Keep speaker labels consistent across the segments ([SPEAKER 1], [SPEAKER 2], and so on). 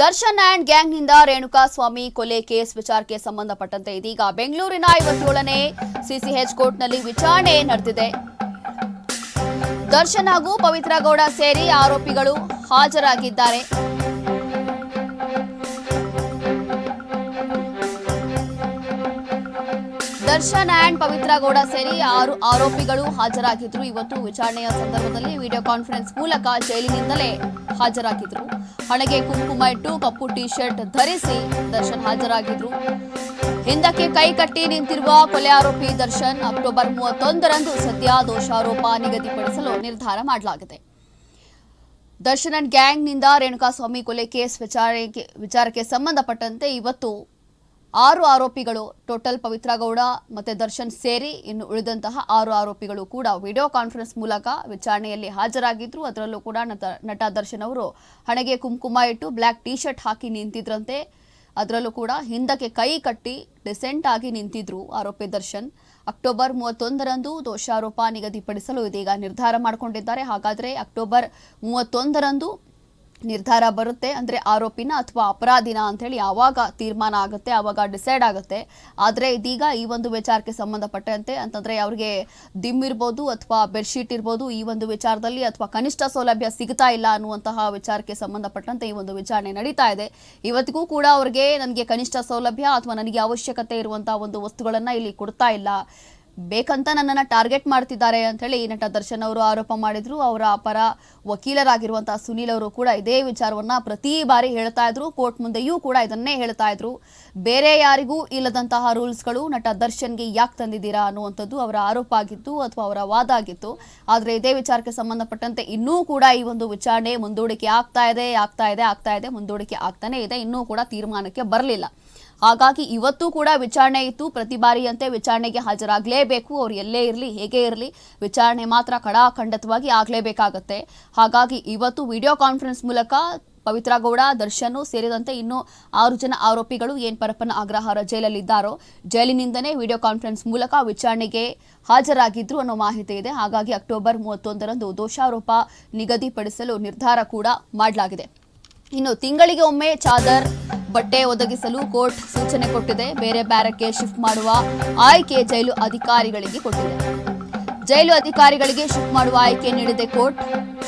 [SPEAKER 1] Darshan and ಗ್ಯಾಂಗ್ನಿಂದ ರೇಣುಕಾ ಸ್ವಾಮಿ ಕೊಲೆ case ವಿಚಾರಕ್ಕೆ ಸಂಬಂಧಪಟ್ಟಂತೆ ಇದೀಗ ಬೆಂಗಳೂರಿನ ಐವತ್ತೇಳನೇ ಸಿಸಿಎಚ್ ಕೋರ್ಟ್ನಲ್ಲಿ ವಿಚಾರಣೆ ನಡೆದಿದೆ. ದರ್ಶನ್ ಹಾಗೂ ಪವಿತ್ರಗೌಡ ಸೇರಿ ಆರೋಪಿಗಳು ಹಾಜರಾಗಿದ್ದಾರೆ. ದರ್ಶನ್ ಅಂಡ್ ಪವಿತ್ರ ಗೌಡ ಸೇರಿ ಆರು ಆರೋಪಿಗಳು ಹಾಜರಾಗಿದ್ರು. ಇವತ್ತು ವಿಚಾರಣೆಯ ಸಂದರ್ಭದಲ್ಲಿ ವಿಡಿಯೋ ಕಾನ್ಫರೆನ್ಸ್ ಮೂಲಕ ಜೈಲಿನಿಂದಲೇ ಹಾಜರಾಗಿದ್ರು. ಹಣೆಗೆ ಕುಂಕುಮ ಇಟ್ಟು ಕಪ್ಪು ಟಿ ಶರ್ಟ್ ಧರಿಸಿ ದರ್ಶನ್ ಹಾಜರಾಗಿದ್ರು. ಹಿಂದಕ್ಕೆ ಕೈ ಕಟ್ಟಿ ನಿಂತಿರುವ ಕೊಲೆ ಆರೋಪಿ ದರ್ಶನ್ ಅಕ್ಟೋಬರ್ ಮೂವತ್ತೊಂದರಂದು ಸದ್ಯ ದೋಷಾರೋಪ ನಿಗದಿಪಡಿಸಲು ನಿರ್ಧಾರ ಮಾಡಲಾಗಿದೆ. ದರ್ಶನ್ ಅಂಡ್ ಗ್ಯಾಂಗ್ನಿಂದ ರೇಣುಕಾಸ್ವಾಮಿ ಕೊಲೆ ಕೇಸ್ ವಿಚಾರಣೆಗೆ ವಿಚಾರಕ್ಕೆ ಸಂಬಂಧಪಟ್ಟಂತೆ ಇವತ್ತು ಆರು ಆರೋಪಿಗಳು ಟೋಟಲ್ ಪವಿತ್ರ ಗೌಡ ಮತ್ತೆ ದರ್ಶನ್ ಸೇರಿ ಇನ್ನು ಉಳಿದಂತಹ ಆರು ಆರೋಪಿಗಳು ಕೂಡ ವಿಡಿಯೋ ಕಾನ್ಫರೆನ್ಸ್ ಮೂಲಕ ವಿಚಾರಣೆಯಲ್ಲಿ ಹಾಜರಾಗಿದ್ರು. ಅದರಲ್ಲೂ ಕೂಡ ನಟ ದರ್ಶನ್ ಅವರು ಹಣೆಗೆ ಕುಂಕುಮ ಇಟ್ಟು ಬ್ಲ್ಯಾಕ್ ಟೀ ಶರ್ಟ್ ಹಾಕಿ ನಿಂತಿದ್ರಂತೆ. ಅದರಲ್ಲೂ ಕೂಡ ಹಿಂದಕ್ಕೆ ಕೈ ಕಟ್ಟಿ ಡಿಸೆಂಟ್ ಆಗಿ ನಿಂತಿದ್ರು ಆರೋಪಿ ದರ್ಶನ್. ಅಕ್ಟೋಬರ್ ಮೂವತ್ತೊಂದರಂದು ದೋಷಾರೋಪ ನಿಗದಿಪಡಿಸಲು ಇದೀಗ ನಿರ್ಧಾರ ಮಾಡಿಕೊಂಡಿದ್ದಾರೆ. ಹಾಗಾದರೆ ಅಕ್ಟೋಬರ್ ಮೂವತ್ತೊಂದರಂದು ನಿರ್ಧಾರ ಬರುತ್ತೆ ಅಂದರೆ ಆರೋಪಿನ ಅಥವಾ ಅಪರಾಧಿನ ಅಂಥೇಳಿ ಯಾವಾಗ ತೀರ್ಮಾನ ಆಗುತ್ತೆ ಆವಾಗ ಡಿಸೈಡ್ ಆಗುತ್ತೆ. ಆದರೆ ಇದೀಗ ಈ ಒಂದು ವಿಚಾರಕ್ಕೆ ಸಂಬಂಧಪಟ್ಟಂತೆ ಅಂತಂದರೆ ಅವ್ರಿಗೆ ದಿಮ್ ಇರ್ಬೋದು ಅಥವಾ ಬೆಡ್ಶೀಟ್ ಇರ್ಬೋದು, ಈ ಒಂದು ವಿಚಾರದಲ್ಲಿ ಅಥವಾ ಕನಿಷ್ಠ ಸೌಲಭ್ಯ ಸಿಗ್ತಾ ಇಲ್ಲ ಅನ್ನುವಂತಹ ವಿಚಾರಕ್ಕೆ ಸಂಬಂಧಪಟ್ಟಂತೆ ಈ ಒಂದು ವಿಚಾರಣೆ ನಡೀತಾ ಇದೆ. ಇವತ್ತಿಗೂ ಕೂಡ ಅವ್ರಿಗೆ ನನಗೆ ಕನಿಷ್ಠ ಸೌಲಭ್ಯ ಅಥವಾ ನನಗೆ ಅವಶ್ಯಕತೆ ಇರುವಂತಹ ಒಂದು ವಸ್ತುಗಳನ್ನು ಇಲ್ಲಿ ಕೊಡ್ತಾ ಇಲ್ಲ. ಬೇಕಂತ ನನ್ನನ್ನು ಟಾರ್ಗೆಟ್ ಮಾಡ್ತಿದ್ದಾರೆ ಅಂತ ಹೇಳಿ ನಟ ದರ್ಶನ್ ಅವರು ಆರೋಪ ಮಾಡಿದ್ರು. ಅವರ ಪರ ವಕೀಲರಾಗಿರುವಂತಹ ಸುನೀಲ್ ಅವರು ಕೂಡ ಇದೇ ವಿಚಾರವನ್ನ ಪ್ರತಿ ಬಾರಿ ಹೇಳ್ತಾ ಇದ್ರು. ಕೋರ್ಟ್ ಮುಂದೆಯೂ ಕೂಡ ಇದನ್ನೇ ಹೇಳ್ತಾ ಇದ್ರು. ಬೇರೆ ಯಾರಿಗೂ ಇಲ್ಲದಂತಹ ರೂಲ್ಸ್ಗಳು ನಟ ದರ್ಶನ್ಗೆ ಯಾಕೆ ತಂದಿದ್ದೀರಾ ಅನ್ನುವಂಥದ್ದು ಅವರ ಆರೋಪ ಆಗಿತ್ತು ಅಥವಾ ಅವರ ವಾದ ಆಗಿತ್ತು. ಆದರೆ ಇದೇ ವಿಚಾರಕ್ಕೆ ಸಂಬಂಧಪಟ್ಟಂತೆ ಇನ್ನೂ ಕೂಡ ಈ ಒಂದು ವಿಚಾರಣೆ ಮುಂದೂಡಿಕೆ ಆಗ್ತಾ ಇದೆ ಆಗ್ತಾ ಇದೆ ಆಗ್ತಾ ಇದೆ, ಮುಂದೂಡಿಕೆ ಆಗ್ತಾನೆ ಇದೆ. ಇನ್ನೂ ಕೂಡ ತೀರ್ಮಾನಕ್ಕೆ ಬರಲಿಲ್ಲ. ಹಾಗಾಗಿ ಇವತ್ತು ಕೂಡ ವಿಚಾರಣೆ ಇತ್ತು. ಪ್ರತಿ ಬಾರಿಯಂತೆ ವಿಚಾರಣೆಗೆ ಹಾಜರಾಗಲೇಬೇಕು. ಅವ್ರು ಎಲ್ಲೇ ಇರಲಿ, ಹೇಗೆ ಇರಲಿ, ವಿಚಾರಣೆ ಮಾತ್ರ ಕಡಾಖಂಡಿತವಾಗಿ ಆಗಲೇಬೇಕಾಗತ್ತೆ. ಹಾಗಾಗಿ ಇವತ್ತು ವಿಡಿಯೋ ಕಾನ್ಫರೆನ್ಸ್ ಮೂಲಕ ಪವಿತ್ರ ಗೌಡ, ದರ್ಶನ್ ಸೇರಿದಂತೆ ಇನ್ನು ಆರು ಜನ ಆರೋಪಿಗಳು ಏನ್ ಪರಪ್ಪನ ಅಗ್ರಹಾರ ಜೈಲಲ್ಲಿದ್ದಾರೋ, ಜೈಲಿನಿಂದನೇ ವಿಡಿಯೋ ಕಾನ್ಫರೆನ್ಸ್ ಮೂಲಕ ವಿಚಾರಣೆಗೆ ಹಾಜರಾಗಿದ್ರು ಅನ್ನೋ ಮಾಹಿತಿ ಇದೆ. ಹಾಗಾಗಿ ಅಕ್ಟೋಬರ್ ಮೂವತ್ತೊಂದರಂದು ದೋಷಾರೋಪ ನಿಗದಿಪಡಿಸಲು ನಿರ್ಧಾರ ಕೂಡ ಮಾಡಲಾಗಿದೆ. ಇನ್ನು ತಿಂಗಳಿಗೆ ಒಮ್ಮೆ ಚಾದರ್ ಬಟ್ಟೆ ಒದಗಿಸಲು ಕೋರ್ಟ್ ಸೂಚನೆ ಕೊಟ್ಟಿದೆ. ಬೇರೆ ಬ್ಯಾರಕ್ಗೆ ಶಿಫ್ಟ್ ಮಾಡುವ ಆಯ್ಕೆ ಜೈಲು ಅಧಿಕಾರಿಗಳಿಗೆ ಕೊಟ್ಟಿದೆ. ಜೈಲು ಅಧಿಕಾರಿಗಳಿಗೆ ಶಿಫ್ಟ್ ಮಾಡುವ ಆಯ್ಕೆ ನೀಡಿದೆ ಕೋರ್ಟ್.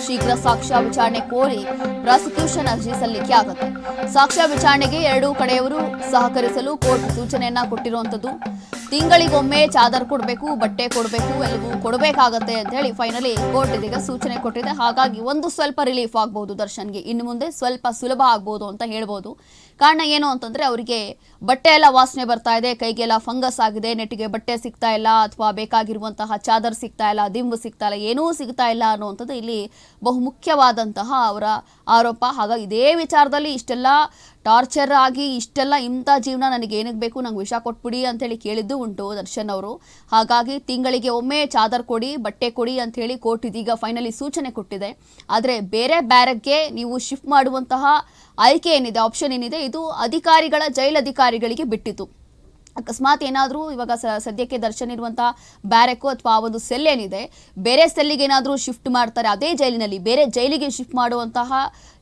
[SPEAKER 1] ಶೀಘ್ರ ಸಾಕ್ಷ್ಯ ವಿಚಾರಣೆ ಕೋರಿ ಪ್ರಾಸಿಕ್ಯೂಷನ್ ಅರ್ಜಿ ಸಲ್ಲಿಕೆ ಆಗುತ್ತೆ. ಸಾಕ್ಷ್ಯ ವಿಚಾರಣೆಗೆ ಎರಡೂ ಕಡೆಯವರು ಸಹಕರಿಸಲು ಕೋರ್ಟ್ ಸೂಚನೆಯನ್ನ ಕೊಟ್ಟಿರುವಂತದ್ದು ತಿಂಗಳಿಗೊಮ್ಮೆ ಚಾದರ್ ಕೊಡಬೇಕು, ಬಟ್ಟೆ ಕೊಡಬೇಕು ಎಲ್ಲವೂ ಕೊಡಬೇಕಾಗತ್ತೆ ಅಂತ ಹೇಳಿ ಫೈನಲಿ ಕೋರ್ಟ್ ಇದೀಗ ಸೂಚನೆ ಕೊಟ್ಟಿದೆ. ಹಾಗಾಗಿ ಒಂದು ಸ್ವಲ್ಪ ರಿಲೀಫ್ ಆಗ್ಬಹುದು ದರ್ಶನ್ಗೆ. ಇನ್ನು ಮುಂದೆ ಸ್ವಲ್ಪ ಸುಲಭ ಆಗ್ಬೋದು ಅಂತ ಹೇಳ್ಬೋದು. ಕಾರಣ ಏನು ಅಂತಂದ್ರೆ ಅವರಿಗೆ ಬಟ್ಟೆ ಎಲ್ಲ ವಾಸನೆ ಬರ್ತಾ ಇದೆ. ಕೈಗೆಲ್ಲ ಫಂಗಸ್ ಆಗಿದೆ. ನೆಟ್ಟಿಗೆ ಬಟ್ಟೆ ಸಿಗ್ತಾ ಇಲ್ಲ ಅಥವಾ ಬೇಕಾಗಿರುವಂತಹ ಚಾದರ್ ಸಿಗ್ತಾ ಇಲ್ಲ, ದಿಂಬು ಸಿಗ್ತಾ ಇಲ್ಲ, ಏನೂ ಸಿಗ್ತಾ ಇಲ್ಲ ಅನ್ನುವಂಥದ್ದು ಇಲ್ಲಿ ಬಹುಮುಖ್ಯವಾದಂತಹ ಅವರ ಆರೋಪ. ಹಾಗಾಗಿ ಇದೇ ವಿಚಾರದಲ್ಲಿ ಇಷ್ಟೆಲ್ಲ ಟಾರ್ಚರ್ ಆಗಿ ಇಷ್ಟೆಲ್ಲ ಇಂಥ ಜೀವನ ನನಗೆ ಏನಕ್ಕೆ ಬೇಕು, ನಂಗೆ ವಿಷ ಕೊಟ್ಬಿಡಿ ಅಂತೇಳಿ ಕೇಳಿದ್ದು ಉಂಟು ದರ್ಶನ್ ಅವರು. ಹಾಗಾಗಿ ತಿಂಗಳಿಗೆ ಒಮ್ಮೆ ಚಾದರ್ ಕೊಡಿ, ಬಟ್ಟೆ ಕೊಡಿ ಅಂತ ಹೇಳಿ ಕೋರ್ಟ್ ಇದೀಗ ಫೈನಲಿ ಸೂಚನೆ ಕೊಟ್ಟಿದೆ. ಆದರೆ ಬೇರೆ ಬ್ಯಾರಕ್ಗೆ ನೀವು ಶಿಫ್ಟ್ ಮಾಡುವಂತಹ ಆಯ್ಕೆ ಏನಿದೆ ಆಪ್ಷನ್ ಏನಿದೆ, ಇದು ಅಧಿಕಾರಿಗಳ ಜೈಲಧಿಕಾರಿಗಳಿಗೆ ಬಿಟ್ಟಿತು. ಅಕಸ್ಮಾತ್ ಏನಾದರೂ ಇವಾಗ ಸದ್ಯಕ್ಕೆ ದರ್ಶನ ಇರುವಂತಹ ಬ್ಯಾರೆಕೋ ಅಥವಾ ಆ ಒಂದು ಸೆಲ್ ಏನಿದೆ, ಬೇರೆ ಸೆಲ್ಲಿಗೆ ಏನಾದರೂ ಶಿಫ್ಟ್ ಮಾಡ್ತಾರೆ, ಅದೇ ಜೈಲಿನಲ್ಲಿ, ಬೇರೆ ಜೈಲಿಗೆ ಶಿಫ್ಟ್ ಮಾಡುವಂತಹ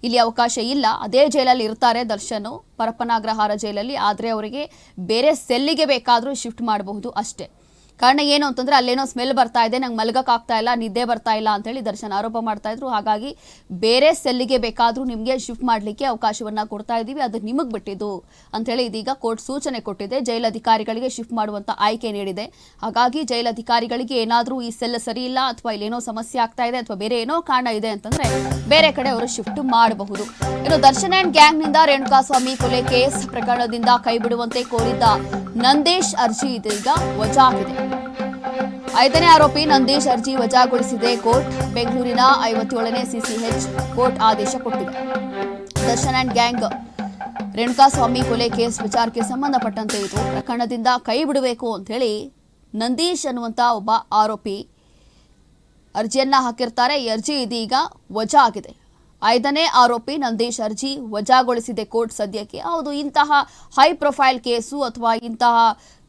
[SPEAKER 1] ಇಲ್ಲಿ ಅವಕಾಶ ಇಲ್ಲ. ಅದೇ ಜೈಲಲ್ಲಿ ಇರ್ತಾರೆ ದರ್ಶನ್ ಪರಪ್ಪನಾಗ್ರಹಾರ ಜೈಲಲ್ಲಿ, ಆದರೆ ಅವರಿಗೆ ಬೇರೆ ಸೆಲ್ಲಿಗೆ ಬೇಕಾದರೂ ಶಿಫ್ಟ್ ಮಾಡಬಹುದು ಅಷ್ಟೇ. ಕಾರಣ ಏನು ಅಂತಂದ್ರೆ ಅಲ್ಲೇನೋ ಸ್ಮೆಲ್ ಬರ್ತಾ ಇದೆ, ನಂಗೆ ಮಲಗಕ್ಕೆ ಆಗ್ತಾ ಇಲ್ಲ, ನಿದ್ದೆ ಬರ್ತಾ ಇಲ್ಲ ಅಂತ ಹೇಳಿ ದರ್ಶನ್ ಆರೋಪ ಮಾಡ್ತಾ ಇದ್ರು. ಹಾಗಾಗಿ ಬೇರೆ ಸೆಲ್ಲಿಗೆ ಬೇಕಾದರೂ ನಿಮಗೆ ಶಿಫ್ಟ್ ಮಾಡಲಿಕ್ಕೆ ಅವಕಾಶವನ್ನ ಕೊಡ್ತಾ ಇದ್ದೀವಿ. ಅದು ನಿಮಗೆ ಬಿಟ್ಟಿದ್ದು ಅಂತ ಹೇಳಿ ಇದೀಗ ಕೋರ್ಟ್ ಸೂಚನೆ ಕೊಟ್ಟಿದೆ. ಜೈಲ್ ಅಧಿಕಾರಿಗಳಿಗೆ ಶಿಫ್ಟ್ ಮಾಡುವಂತ ಆಯ್ಕೆ ನೀಡಿದೆ. ಹಾಗಾಗಿ ಜೈಲ್ ಅಧಿಕಾರಿಗಳಿಗೆ ಏನಾದರೂ ಈ ಸೆಲ್ ಸರಿ ಇಲ್ಲ ಅಥವಾ ಇಲ್ಲೇನೋ ಸಮಸ್ಯೆ ಆಗ್ತಾ ಇದೆ ಅಥವಾ ಬೇರೆ ಏನೋ ಕಾರಣ ಇದೆ ಅಂತಂದ್ರೆ ಬೇರೆ ಕಡೆ ಅವರು ಶಿಫ್ಟ್ ಮಾಡಬಹುದು. ಇನ್ನು ದರ್ಶನ್ ಅಂಡ್ ಗ್ಯಾಂಗ್ನಿಂದ ರೇಣುಕಾಸ್ವಾಮಿ ಕೊಲೆ ಕೇಸ್ ಪ್ರಕರಣದಿಂದ ಕೈಬಿಡುವಂತೆ ಕೋರಿದ್ದ ನಂದೇಶ್ ಅರ್ಜಿ ಇದೀಗ ವಜಾಗಿದೆ. ಐದನೇ ಆರೋಪಿ ನಂದೀಶ್ ಅರ್ಜಿ ವಜಾಗೊಳಿಸಿದೆ. ಕೋರ್ಟ್ ಬೆಂಗಳೂರಿನ ಐವತ್ತೇಳನೇ ಸಿಸಿಎಚ್ ಕೋರ್ಟ್ ಆದೇಶ ಕೊಟ್ಟಿದೆ. ದರ್ಶನ್ ಅಂಡ್ ಗ್ಯಾಂಗ್ ರೇಣುಕಾಸ್ವಾಮಿ ಕೊಲೆ ಕೇಸ್ ವಿಚಾರಕ್ಕೆ ಸಂಬಂಧಪಟ್ಟಂತೆ ಇದು ಪ್ರಕರಣದಿಂದ ಕೈ ಬಿಡಬೇಕು ಅಂತ ಹೇಳಿ ನಂದೀಶ್ ಅನ್ನುವಂತ ಒಬ್ಬ ಆರೋಪಿ ಅರ್ಜಿಯನ್ನ ಹಾಕಿರ್ತಾರೆ. ಈ ಅರ್ಜಿ ಇದೀಗ ವಜಾ ಆಗಿದೆ ಐದನೇ ಆರೋಪಿ ನಂದೀಶ್ ಅರ್ಜಿ ವಜಾಗೊಳಿಸಿದೆ ಕೋರ್ಟ್ ಸದ್ಯಕ್ಕೆ. ಹೌದು, ಇಂತಹ ಹೈ ಪ್ರೊಫೈಲ್ ಕೇಸು ಅಥವಾ ಇಂತಹ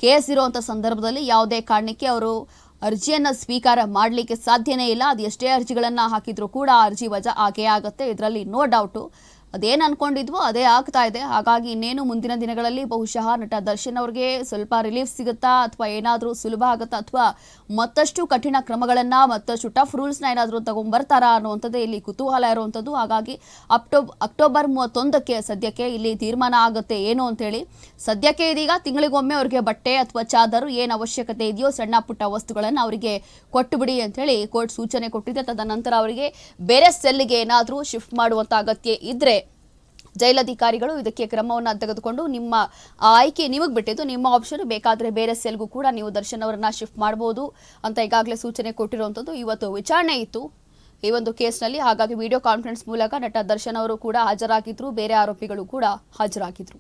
[SPEAKER 1] ಕೇಸ್ ಇರುವಂಥ ಸಂದರ್ಭದಲ್ಲಿ ಯಾವುದೇ ಕಾರಣಕ್ಕೆ ಅವರು ಅರ್ಜಿಯನ್ನ ಸ್ವೀಕಾರ ಮಾಡಲಿಕ್ಕೆ ಸಾಧ್ಯನೇ ಇಲ್ಲ. ಅದು ಎಷ್ಟೇ ಅರ್ಜಿಗಳನ್ನ ಹಾಕಿದ್ರು ಕೂಡ ಅರ್ಜಿ ವಜಾ ಆಗೇ ಆಗುತ್ತೆ. ಇದರಲ್ಲಿ ನೋ ಡೌಟು ಅದೇನು ಅನ್ಕೊಂಡಿದ್ವೋ ಅದೇ ಆಗ್ತಾ ಇದೆ. ಹಾಗಾಗಿ ಇನ್ನೇನು ಮುಂದಿನ ದಿನಗಳಲ್ಲಿ ಬಹುಶಃ ನಟ ದರ್ಶನ್ ಅವ್ರಿಗೆ ಸ್ವಲ್ಪ ರಿಲೀಫ್ ಸಿಗುತ್ತಾ ಅಥವಾ ಏನಾದರೂ ಸುಲಭ ಆಗುತ್ತಾ ಅಥವಾ ಮತ್ತಷ್ಟು ಕಠಿಣ ಕ್ರಮಗಳನ್ನ ಮತ್ತಷ್ಟು ಟಫ್ ರೂಲ್ಸ್ನ ಏನಾದರೂ ತಗೊಂಡ್ಬರ್ತಾರಾ ಅನ್ನುವಂಥದ್ದೇ ಇಲ್ಲಿ ಕುತೂಹಲ ಇರುವಂಥದ್ದು. ಹಾಗಾಗಿ ಅಕ್ಟೋಬ್ ಅಕ್ಟೋಬರ್ ಮೂವತ್ತೊಂದಕ್ಕೆ ಸದ್ಯಕ್ಕೆ ಇಲ್ಲಿ ತೀರ್ಮಾನ ಆಗುತ್ತೆ ಏನು ಅಂತೇಳಿ. ಸದ್ಯಕ್ಕೆ ಇದೀಗ ತಿಂಗಳಿಗೊಮ್ಮೆ ಅವರಿಗೆ ಬಟ್ಟೆ ಅಥವಾ ಚಾದರು ಏನು ಅವಶ್ಯಕತೆ ಇದೆಯೋ ಸಣ್ಣ ಪುಟ್ಟ ವಸ್ತುಗಳನ್ನು ಅವರಿಗೆ ಕೊಟ್ಟುಬಿಡಿ ಅಂತೇಳಿ ಕೋರ್ಟ್ ಸೂಚನೆ ಕೊಟ್ಟಿದೆ. ತದನಂತರ ಅವರಿಗೆ ಬೇರೆ ಸೆಲ್ಗೆ ಏನಾದರೂ ಶಿಫ್ಟ್ ಮಾಡುವಂಥ ಅಗತ್ಯ ಇದ್ರೆ ಜೈಲಧಿಕಾರಿಗಳು ಇದಕ್ಕೆ ಕ್ರಮವನ್ನು ತೆಗೆದುಕೊಂಡು ನಿಮ್ಮ ಆಯ್ಕೆ ನಿಮಗೆ ಬಿಟ್ಟಿದ್ದು, ನಿಮ್ಮ ಆಪ್ಷನ್ ಬೇಕಾದರೆ ಬೇರೆ ಸೆಲ್ಗೂ ಕೂಡ ನೀವು ದರ್ಶನ್ ಅವರನ್ನ ಶಿಫ್ಟ್ ಮಾಡಬಹುದು ಅಂತ ಈಗಾಗಲೇ ಸೂಚನೆ ಕೊಟ್ಟಿರುವಂಥದ್ದು. ಇವತ್ತು ವಿಚಾರಣೆ ಇತ್ತು ಈ ಒಂದು ಕೇಸ್ನಲ್ಲಿ. ಹಾಗಾಗಿ ವಿಡಿಯೋ ಕಾನ್ಫರೆನ್ಸ್ ಮೂಲಕ ನಟ ದರ್ಶನ್ ಅವರು ಕೂಡ ಹಾಜರಾಗಿದ್ರು, ಬೇರೆ ಆರೋಪಿಗಳು ಕೂಡ ಹಾಜರಾಗಿದ್ರು.